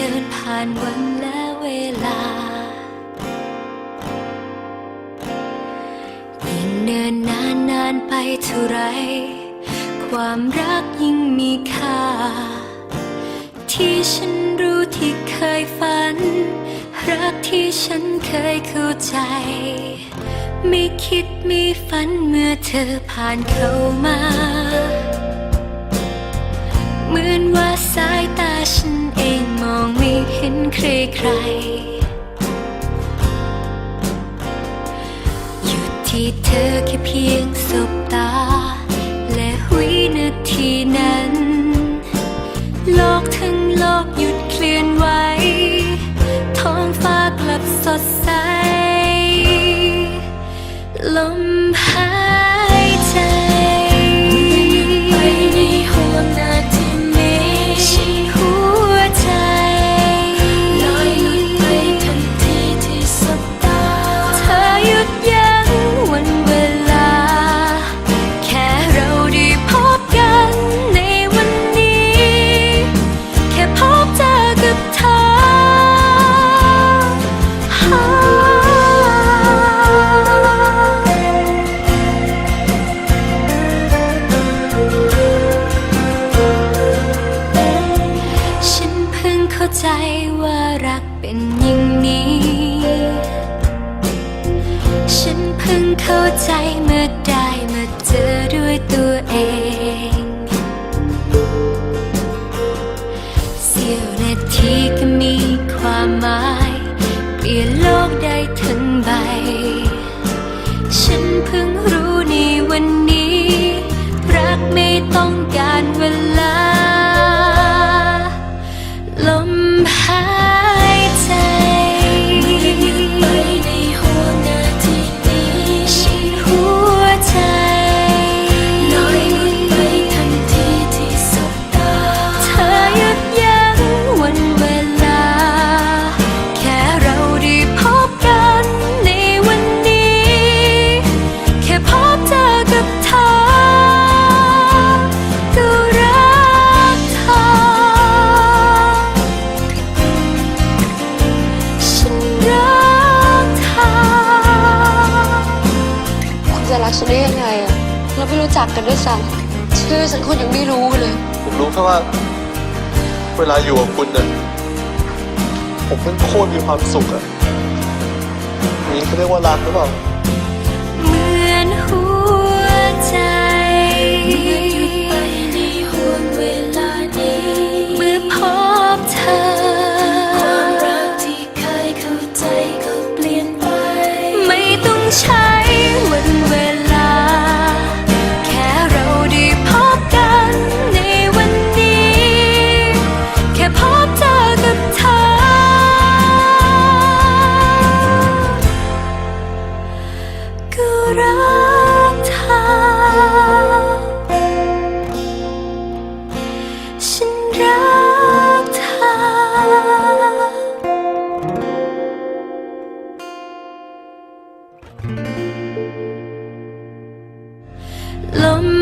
ดินผ่านวันและเวลา ยิ่งเนินนานนานไปเท่าไร ความรักยิ่งมีค่า ที่ฉันรู้ที่เคยฝัน รักที่ฉันเคยเข้าใจ ไม่คิดไม่ฝันเมื่อเธอผ่านเข้ามา เหมือนว่าสาย ใครอยู่ที่เธอแค่เพียงสบตา และวินาทีนั้น โลกทั้งโลกหยุดเคลื่อนไหว ท้องฟ้ากลับสดใส ลมห เข้าใจว่ารักเป็นอย่างนี้ ฉันเพิ่งเข้าใจเมื่อ เราไม่รู้จักกันด้วยซ้ำชื่อฉันคุณยังไม่รู้เลย ผมรู้แค่ว่า เวลาอยู่กับคุณเนี่ยผมเป็นโคตรมีความสุขอะนี่เขาเรียกว่ารักหรือเปล่า 浪漫